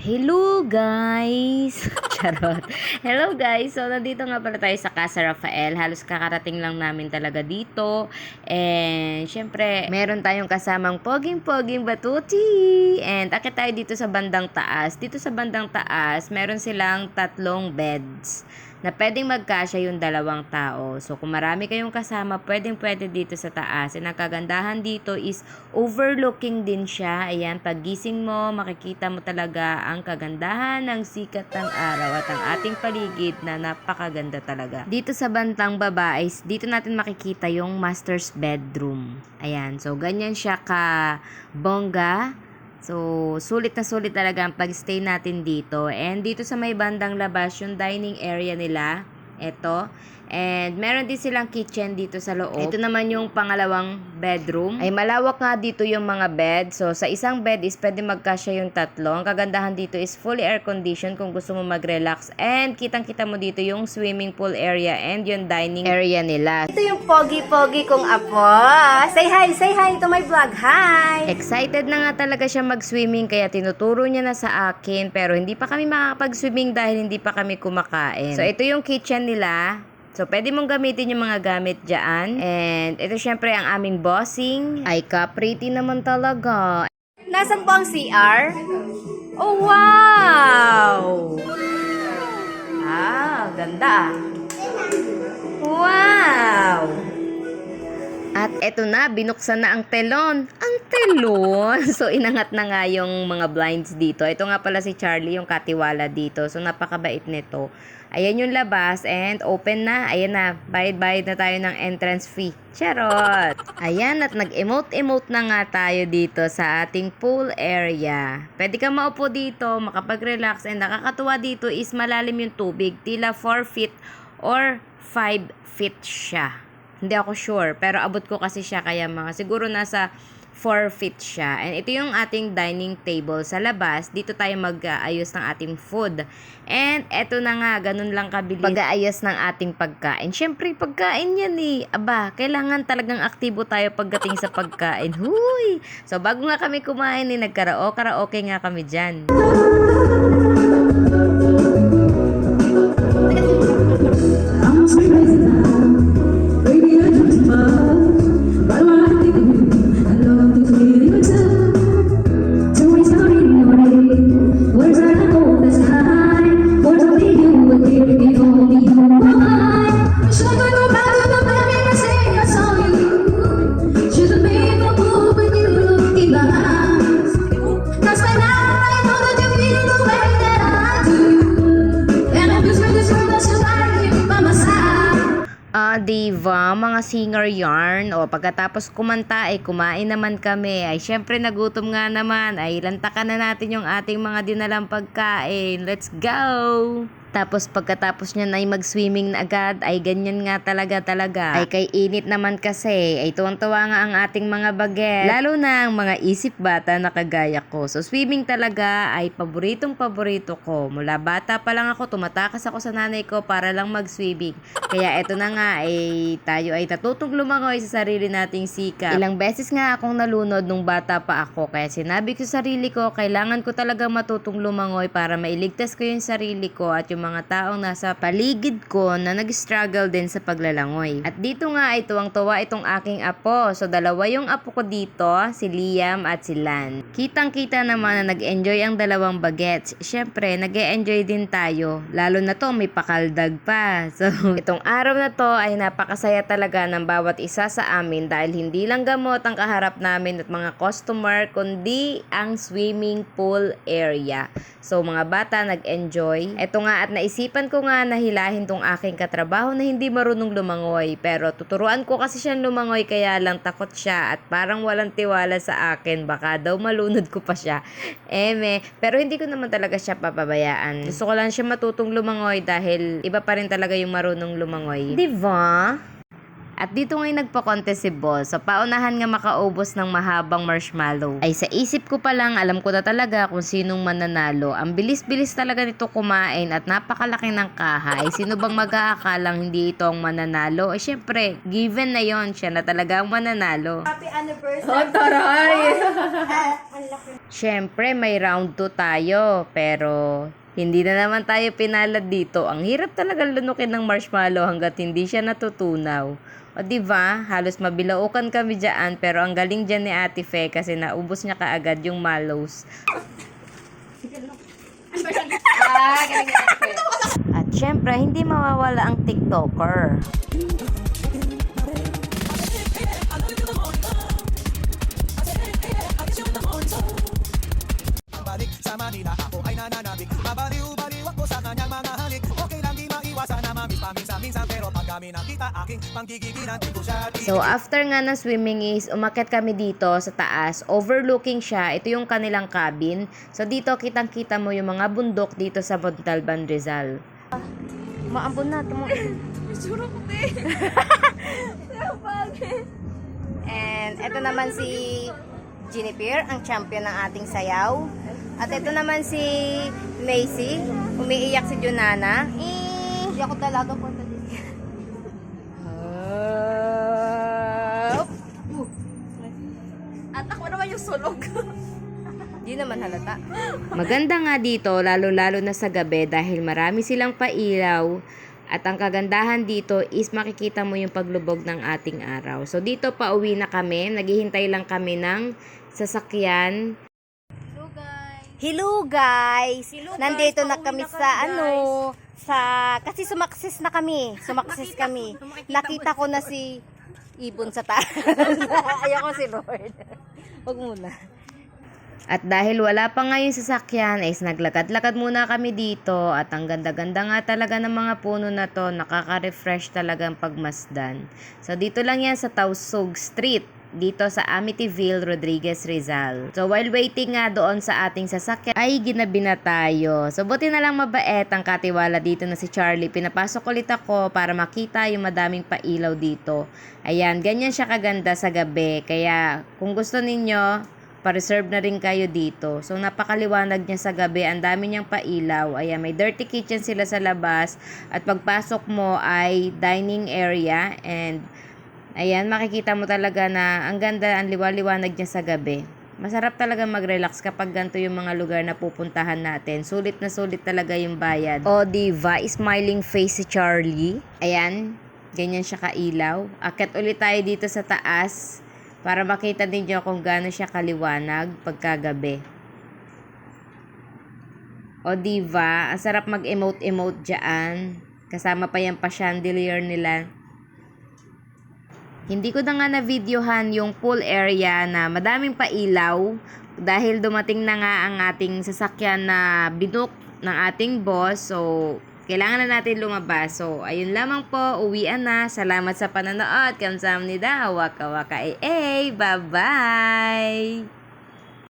Hello guys! Charot. Hello guys! So, nandito nga pala tayo sa Casa Rafael. Halos kakarating lang namin talaga dito. And, syempre, meron tayong kasamang poging-poging batuti. And, akit tayo dito sa bandang taas. Dito sa bandang taas, meron silang tatlong beds na pwedeng magkasya yung dalawang tao. So, kung marami kayong kasama, pwedeng pwede dito sa taas. And ang kagandahan dito is overlooking din siya. Ayan, paggising mo, makikita mo talaga ang kagandahan ng sikat ng araw at ang ating paligid na napakaganda talaga. Dito sa bantang baba is dito natin makikita yung master's bedroom. Ayan, so ganyan siya ka bongga. So, sulit na sulit talaga ang pag-stay natin dito. And dito sa may bandang labas, yung dining area nila, ito. And meron din silang kitchen dito sa loob. Ito naman yung pangalawang bedroom. Ay malawak nga dito yung mga bed. So sa isang bed is pwede magkasya yung tatlo. Ang kagandahan dito is fully air conditioned kung gusto mo mag-relax. And kitang-kita mo dito yung swimming pool area and yung dining area nila. Ito yung pogi-pogi kong apo. Say hi, say hi to my vlog. Hi! Excited na nga talaga siya mag-swimming kaya tinuturo niya na sa akin pero hindi pa kami makakapag-swimming dahil hindi pa kami kumakain. So ito yung kitchen nila. So, pwede mong gamitin yung mga gamit dyan. And ito syempre ang aming bossing. Ay, ka-pretty naman talaga. Nasaan po ang CR? Oh, wow! Ah, ganda ah. Wow! Eto na, binuksan na ang telon. Ang telon! So, inangat na nga yung mga blinds dito. Ito nga pala si Charlie, yung katiwala dito. So, napakabait nito. Ayan yung labas and open na. Ayan na, bayad-bayad na tayo ng entrance fee. Charot! Ayan, at nag-emote-emote na nga tayo dito sa ating pool area. Pwede ka maupo dito, makapag-relax, and nakakatuwa dito is malalim yung tubig. Tila 4 feet or 5 feet siya. Hindi ako sure, pero abot ko kasi siya kaya mga siguro nasa 4 feet siya. And ito yung ating dining table sa labas. Dito tayo mag-aayos ng ating food. And eto na nga, ganun lang kabilis mag-aayos ng ating pagkain. Siyempre, pagkain yan eh. Aba, kailangan talagang aktibo tayo pagdating sa pagkain. Huy! So, bago nga kami kumain eh, nagkaraoke, karaoke nga kami dyan. Ah, diva, mga singer yarn. O, pagkatapos kumanta, ay kumain naman kami. Ay, syempre, nagutom nga naman. Ay, lantakan na natin yung ating mga dinalang pagkain. Let's go! Tapos pagkatapos niya na ay mag-swimming na agad, ay ganyan nga talaga talaga. Ay kay init naman kasi, ay tuwang-tuwa nga ang ating mga baget. Lalo na ang mga isip bata na kagaya ko. So swimming talaga ay paboritong paborito ko. Mula bata pa lang ako, tumatakas ako sa nanay ko para lang mag-swimming. Kaya eto na nga, ay tayo ay natutong lumangoy sa sarili nating sika. Ilang beses nga akong nalunod nung bata pa ako. Kaya sinabi ko sa sarili ko, kailangan ko talaga matutong lumangoy para mailigtas ko yung sarili ko at yung mga taong nasa paligid ko na nag-struggle din sa paglalangoy. At dito nga ay tuwang-tuwa itong aking apo. So dalawa yung apo ko dito, si Liam at si Lan. Kitang-kita naman na nag-enjoy ang dalawang bagets. Siyempre, nag enjoy din tayo. Lalo na to, may pakaldag pa. So, itong araw na to ay napakasaya talaga ng bawat isa sa amin dahil hindi lang gamot ang kaharap namin at mga customer, kundi ang swimming pool area. So, mga bata nag-enjoy. Ito nga at naisipan ko nga na hilahin tong aking katrabaho na hindi marunong lumangoy. Pero tuturuan ko kasi siyang lumangoy kaya lang takot siya at parang walang tiwala sa akin. Baka daw malunod ko pa siya. Eme, pero hindi ko naman talaga siya papabayaan. Gusto ko lang siya matutong lumangoy dahil iba pa rin talaga yung marunong lumangoy. Di ba? At dito ngayon nagpa-contest si Boss. So paunahan nga makaubos ng mahabang marshmallow. Ay sa isip ko pa lang, alam ko na talaga kung sinong mananalo. Ang bilis-bilis talaga nito kumain at napakalaki ng kaha. Ay sino bang mag-aakalang hindi ito ang mananalo? Ay syempre, given na yon siya na talaga ang mananalo. Happy anniversary. Oh, taray! Ah. Siyempre, may round 2 tayo, pero hindi na naman tayo pinalad dito. Ang hirap talaga lunukin ng marshmallow hanggat hindi siya natutunaw. O di ba? Halos mabilaukan kami diyan, pero ang galing diyan ni Ate Fe kasi naubos niya kaagad yung mallows. At syempre, hindi mawawala ang TikToker. balik sa Manila Ako ay nananabik Mabaliw-baliw So after nga ng swimming is umakyat kami dito sa taas, overlooking siya. Ito yung kanilang cabin. So dito kitang-kita mo yung mga bundok dito sa Montalban, Rizal. Maambon na, tumo. And ito naman si Jennifer, ang champion ng ating sayaw. At ito naman si Macy, umiiyak si Junana. Eh, ako talaga punta At ako naman yung sulog. Hindi naman halata. Maganda nga dito, lalo-lalo na sa gabi dahil marami silang pailaw at ang kagandahan dito is makikita mo yung paglubog ng ating araw. So dito pa uwi na kami, naghihintay lang kami ng sasakyan. Hello guys! Nandito na kami na kami, sa guys. ano, sa, kasi sumaksis na kami. Sumaksis kami. Nakita ko na si Ibon sa taas. Ayoko si Lord. Huwag muna. At dahil wala pa nga yung sasakyan, is naglakad-lakad muna kami dito at ang ganda-ganda nga talaga ng mga puno na to, nakaka-refresh talaga ang pagmasdan. So dito lang yan sa Tausug Street, dito sa Amityville, Rodriguez, Rizal. So while waiting nga doon sa ating sasakyan, ay ginabi na tayo. So buti na lang mabait ang katiwala dito na si Charlie. Pinapasok ulit ako para makita yung madaming pailaw dito. Ayan, ganyan siya kaganda sa gabi. Kaya kung gusto ninyo, pa-reserve na rin kayo dito. So, napakaliwanag niya sa gabi. Ang dami niyang pailaw. Ayan, may dirty kitchen sila sa labas. At pagpasok mo ay dining area. And, ayan, makikita mo talaga na ang ganda, ang liwa-liwanag niya sa gabi. Masarap talaga mag-relax kapag ganito yung mga lugar na pupuntahan natin. Sulit na sulit talaga yung bayad. O, diva, smiling face si Charlie. Ayan, ganyan siya kailaw. Akit ulit tayo dito sa taas para makita ninyo kung gaano siya kaliwanag pagkagabi. O diva, ang sarap mag-emote-emote dyan. Kasama pa yung pa-chandelier nila. Hindi ko na nga na-videohan yung pool area na madaming pailaw dahil dumating na nga ang ating sasakyan na binook ng ating boss. So, kailangan na natin lumabas. So, ayun lamang po. Uwian na. Salamat sa panonood. Kamsahamnida. Waka waka eh. Bye-bye!